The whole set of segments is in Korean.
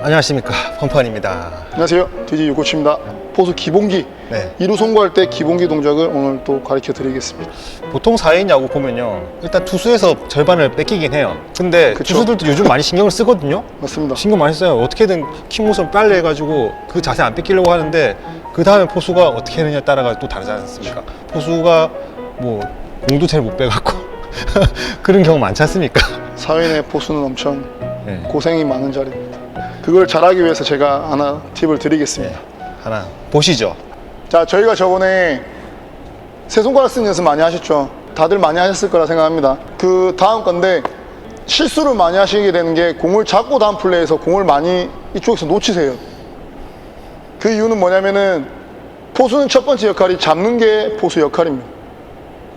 안녕하십니까 펑펀입니다. 안녕하세요. DJ 유코치입니다. 포수 기본기. 네. 2루 송구할 때 기본기 동작을 오늘 또 가르쳐 드리겠습니다. 보통 4인 야구 보면요 일단 투수에서 절반을 뺏기긴 해요. 근데 그쵸. 투수들도 요즘 많이 신경을 쓰거든요. 맞습니다. 신경 많이 써요. 어떻게든 킥 모션 빨리 해가지고 그 자세 안 뺏기려고 하는데 그 다음에 포수가 어떻게 하느냐에 따라가 또 다르지 않습니까? 포수가 뭐 공도 잘 못 빼갖고 그런 경우 많지 않습니까? 사회인의 포수는 엄청 네. 고생이 많은 자리입니다. 그걸 잘하기 위해서 제가 하나 팁을 드리겠습니다. 하나 보시죠. 자, 저희가 저번에 세 손가락 쓰는 연습 많이 하셨죠? 다들 많이 하셨을 거라 생각합니다. 그 다음 건데 실수를 많이 하시게 되는 게 공을 잡고 다음 플레이에서 공을 많이 이쪽에서 놓치세요. 그 이유는 뭐냐면은 포수는 첫 번째 역할이 잡는 게 포수 역할입니다.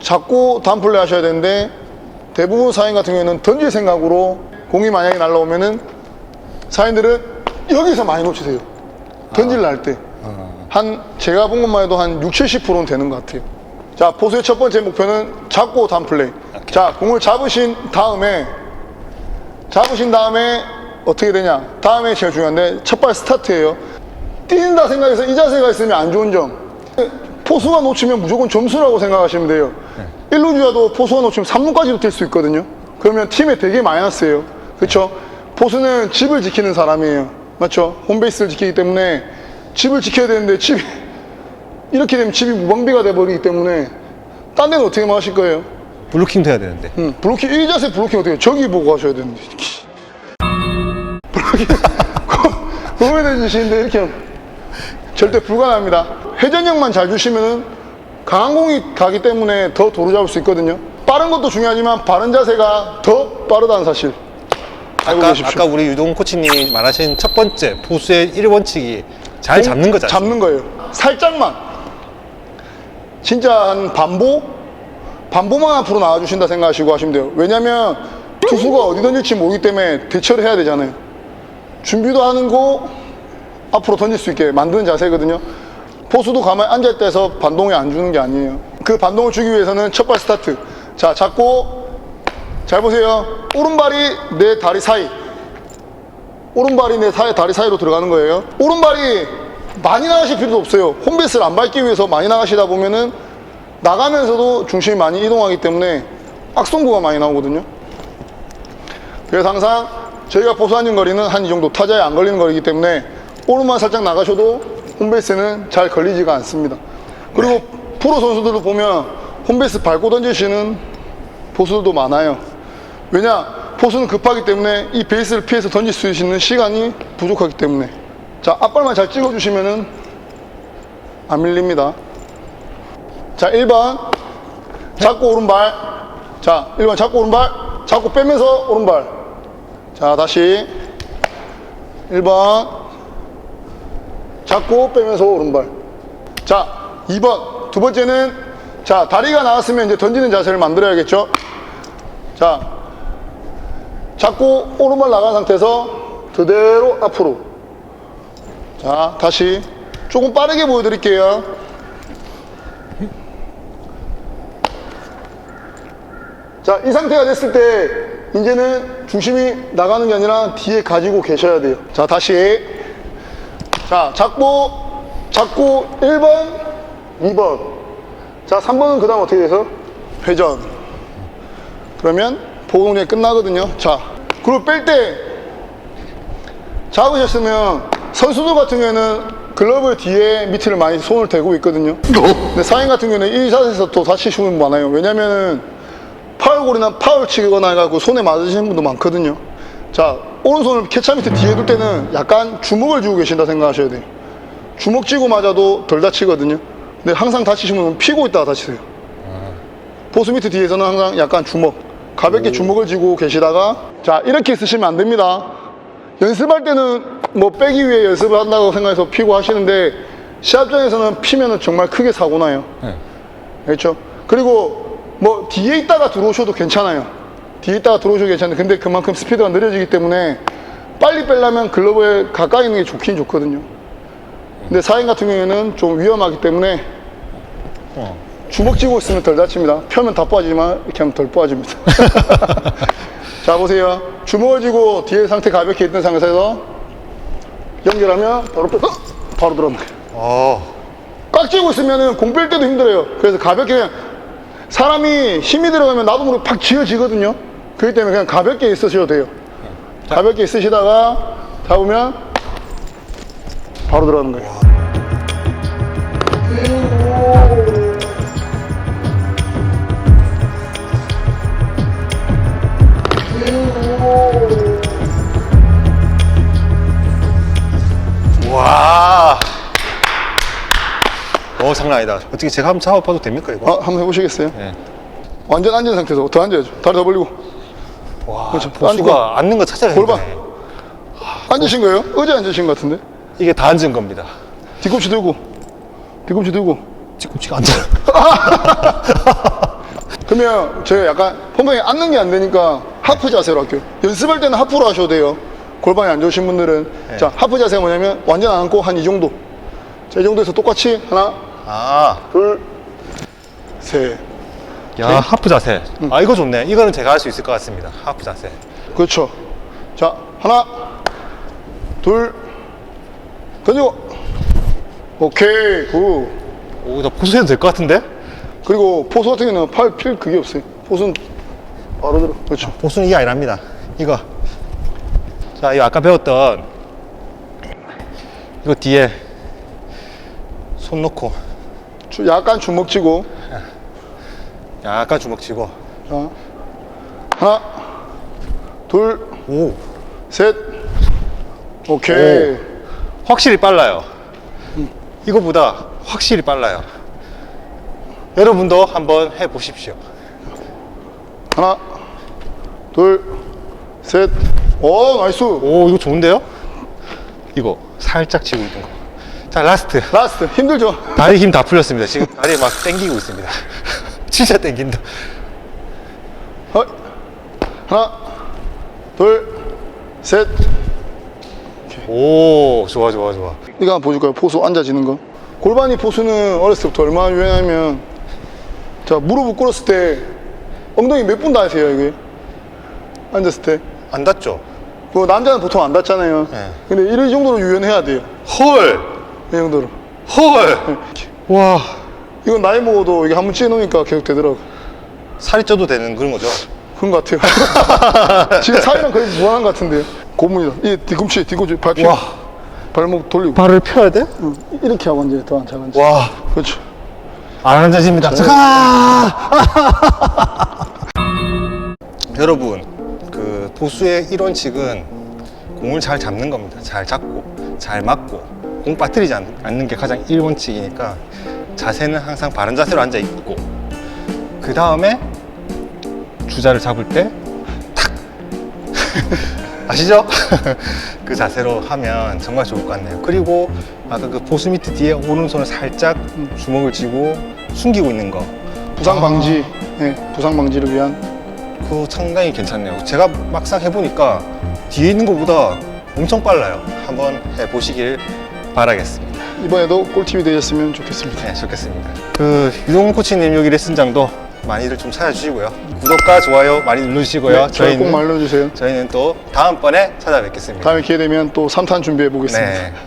잡고 다음 플레이 하셔야 되는데 대부분 사인 같은 경우에는 던질 생각으로 공이 만약에 날라오면은 사인들은 여기서 많이 놓치세요. 던질 날 때. 한 제가 본 것만 해도 한 6, 70%는 되는 것 같아요. 자, 포수의 첫 번째 목표는 잡고 다음 플레이. 자, 공을 잡으신 다음에 잡으신 다음에 어떻게 되냐? 다음에 제일 중요한데 첫 발 스타트예요. 뛰는다 생각해서 이 자세가 있으면 안 좋은 점. 포수가 놓치면 무조건 점수라고 생각하시면 돼요. 일 1루 주자도 포수가 놓치면 3루까지도 뛸 수 있거든요. 그러면 팀에 되게 마이너스예요. 그렇죠? 포수는 집을 지키는 사람이에요. 맞죠? 홈베이스를 지키기 때문에 집을 지켜야 되는데 집이 이렇게 되면 집이 무방비가 돼버리기 때문에 딴 데는 어떻게 마실 거예요? 블루킹도 해야 되는데. 응, 블로킹, 이 자세 블로킹 어떻게 해요? 저기 보고 하셔야 되는데. 블로킹, 공에대 주시는데 이렇게 하면 절대 불가능합니다. 회전력만 잘 주시면은 강한 공이 가기 때문에 더 도로 잡을 수 있거든요. 빠른 것도 중요하지만 바른 자세가 더 빠르다는 사실. 알고 아까, 계십시오. 아까 우리 유동 코치님이 말하신 첫 번째 포수의 1원칙이 잘 잡는 거잖아요. 잡는 거예요. 살짝만. 진짜 한 반보? 반보만 앞으로 나와주신다 생각하시고 하시면 돼요. 왜냐면 투수가 어디 던질지 모르기 때문에 대처를 해야 되잖아요. 준비도 하는 거 앞으로 던질 수 있게 만드는 자세거든요. 포수도 가만히 앉아있다 해서 반동이 안 주는 게 아니에요. 그 반동을 주기 위해서는 첫 발 스타트. 자, 잡고 잘 보세요. 오른발이 내 다리 사이. 오른발이 내 사- 다리 사이로 들어가는 거예요. 오른발이 많이 나가실 필요도 없어요. 홈베이스를 안 밟기 위해서 많이 나가시다 보면은 나가면서도 중심이 많이 이동하기 때문에 악송구가 많이 나오거든요. 그래서 항상 저희가 포수하는 거리는 한 이 정도 타자에 안 걸리는 거리기 때문에 오른만 살짝 나가셔도 홈베이스는 잘 걸리지가 않습니다. 그리고 프로 선수들도 보면 홈베이스 밟고 던지시는 포수들도 많아요. 왜냐? 포수는 급하기 때문에 이 베이스를 피해서 던질 수 있는 시간이 부족하기 때문에. 자, 앞발만 잘 찍어주시면은 안 밀립니다. 자, 1번. 잡고 오른발. 자, 1번 잡고 오른발. 잡고 빼면서 오른발. 자, 다시. 1번. 잡고 빼면서 오른발. 자, 2번. 두 번째는 자, 다리가 나왔으면 이제 던지는 자세를 만들어야겠죠. 자, 잡고 오른발 나간 상태에서 그대로 앞으로. 자, 다시 조금 빠르게 보여드릴게요. 자, 이 상태가 됐을 때 이제는 중심이 나가는 게 아니라 뒤에 가지고 계셔야 돼요. 자, 다시. 자, 잡고, 잡고 1번, 2번. 자, 3번은 그 다음 어떻게 돼서? 회전. 그러면 보공이 끝나거든요. 자, 그리고 뺄 때 잡으셨으면 선수들 같은 경우에는 글러브 뒤에 밑을 많이 손을 대고 있거든요. 근데 사인 같은 경우는 이 자세에서 또 다치시는 분 많아요. 왜냐면은 파울골이나 파울 치거나 해가지고 손에 맞으시는 분도 많거든요. 자, 오른손을 캐차 밑에 뒤에 둘 때는 약간 주먹을 쥐고 계신다 생각하셔야 돼요. 주먹 쥐고 맞아도 덜 다치거든요. 근데 항상 다치시면 분 피고 있다가 다치세요. 보수 밑에 뒤에서는 항상 약간 주먹, 가볍게 주먹을 쥐고 계시다가 자, 이렇게 쓰시면 안 됩니다. 연습할 때는 뭐 빼기 위해 연습을 한다고 생각해서 피고 하시는데 시합장에서는 피면은 정말 크게 사고 나요. 네. 그렇죠? 그리고 뭐 뒤에 있다가 들어오셔도 괜찮아요. 뒤에 있다가 들어오셔도 괜찮은데 근데 그만큼 스피드가 느려지기 때문에 빨리 빼려면 글러브에 가까이 있는 게 좋긴 좋거든요. 근데 사인 같은 경우에는 좀 위험하기 때문에 어. 주먹 쥐고 있으면 덜 다칩니다. 펴면 다 빠지지만 이렇게 하면 덜 빠집니다. 자 보세요. 주먹을 쥐고 뒤에 상태 가볍게 있던 상태에서 연결하면 바로 빼, 어? 바로 거예요. 어. 꽉 쥐고 있으면은 공뺄 때도 힘들어요. 그래서 가볍게 그냥 사람이 힘이 들어가면 나도 모르게 팍 쥐어지거든요. 그렇기 때문에 그냥 가볍게 있으셔도 돼요. 가볍게 있으시다가 잡으면 바로 들어가는 거예요. 어, 아니다. 어떻게 제가 한번 잡아봐도 됩니까, 이거? 아, 한번 해보시겠어요? 네. 완전 앉은 상태에서 더 앉아야죠. 다리 더 벌리고. 와, 그렇죠. 보수가 앉는 거 찾아야 골반. 되네. 앉으신 거예요? 의자 앉으신 것 같은데? 이게 다 앉은 겁니다. 뒤꿈치 들고. 뒤꿈치 들고. 뒤꿈치가 앉아. 그러면 제가 약간 폼방에 앉는 게 안 되니까 하프 자세로 할게요. 연습할 때는 하프로 하셔도 돼요. 골반이 안 좋으신 분들은. 네. 자, 하프 자세가 뭐냐면 완전 안 앉고 한 이 정도. 자, 이 정도에서 똑같이 하나, 아, 둘, 셋. 야, 하프 자세. 아, 이거 좋네. 이거는 제가 할 수 있을 것 같습니다. 하프 자세. 그렇죠. 자, 하나, 둘, 던지고. 오케이, 굿. 오, 나 포수해도 될 것 같은데? 그리고 포수 같은 경우는 팔 필 그게 없어요. 포수는 바로 들어. 그렇죠. 포수는 이게 아니랍니다. 이거. 자, 이거 아까 배웠던 이거 뒤에 손 놓고 주- 약간 주먹 쥐고. 약간 주먹 쥐고. 자, 하나, 둘, 오, 셋. 오케이. 확실히 빨라요. 이거보다 확실히 빨라요. 여러분도 한번 해 보십시오. 하나, 둘, 셋. 오, 나이스. 오, 이거 좋은데요? 이거 살짝 쥐고 있는 거. 자, 라스트. 라스트. 힘들죠? 다리 힘 다 풀렸습니다. 지금 다리 막 땡기고 있습니다. 진짜 땡긴다. 어. 하나, 둘, 셋. 오, 좋아, 좋아, 좋아. 이거 한번 보여줄까요? 포수 앉아지는 거. 골반이 포수는 어렸을 때부터 얼마나 유연하면 자, 무릎을 꿇었을 때 엉덩이 몇 분 닿으세요, 이게? 앉았을 때. 안 닿죠? 그 남자는 보통 안 닿잖아요. 네. 근데 이런 정도로 유연해야 돼요. 헐! 이 정도로. 헐! 와, 이건 나이 먹어도 이게 한 번 찌놓으니까 계속 되더라고. 살이 쪄도 되는 그런 거죠? 그런 것 같아요. 지금 사이랑 거의 무한한 것 같은데요. 고문이다. 이 뒤꿈치, 뒤꿈치, 발피. 와. 발목 돌리고. 발을 펴야 돼? 응. 이렇게 하고 이제 더잘 앉지. 와, 그렇죠. 안 앉아집니다. 잠깐! 여러분, 그 보수의 1원칙은 공을 잘 잡는 겁니다. 잘 잡고, 잘 맞고, 공 빠뜨리지 않- 않는 게 가장 1원칙이니까 자세는 항상 바른 자세로 앉아 있고, 그 다음에 주자를 잡을 때 탁! 아시죠? 그 자세로 하면 정말 좋을 것 같네요. 그리고 아까 그 보수 밑에 뒤에 오른손을 살짝 주먹을 쥐고 숨기고 있는 거. 부상 방지. 네, 부상 방지를 위한. 그거 상당히 괜찮네요. 제가 막상 해보니까 뒤에 있는 것보다 엄청 빨라요. 한번 해보시길 바라겠습니다. 이번에도 꿀팁이 되셨으면 좋겠습니다. 네, 좋겠습니다. 그 유동 코치님 여기 레슨장도 많이들 좀 찾아주시고요. 구독과 좋아요 많이 눌러주시고요. 네, 저희 꼭 저희는 말려주세요. 저희는 또 다음번에 찾아뵙겠습니다. 다음에 기회 되면 또 3탄 준비해 보겠습니다. 네.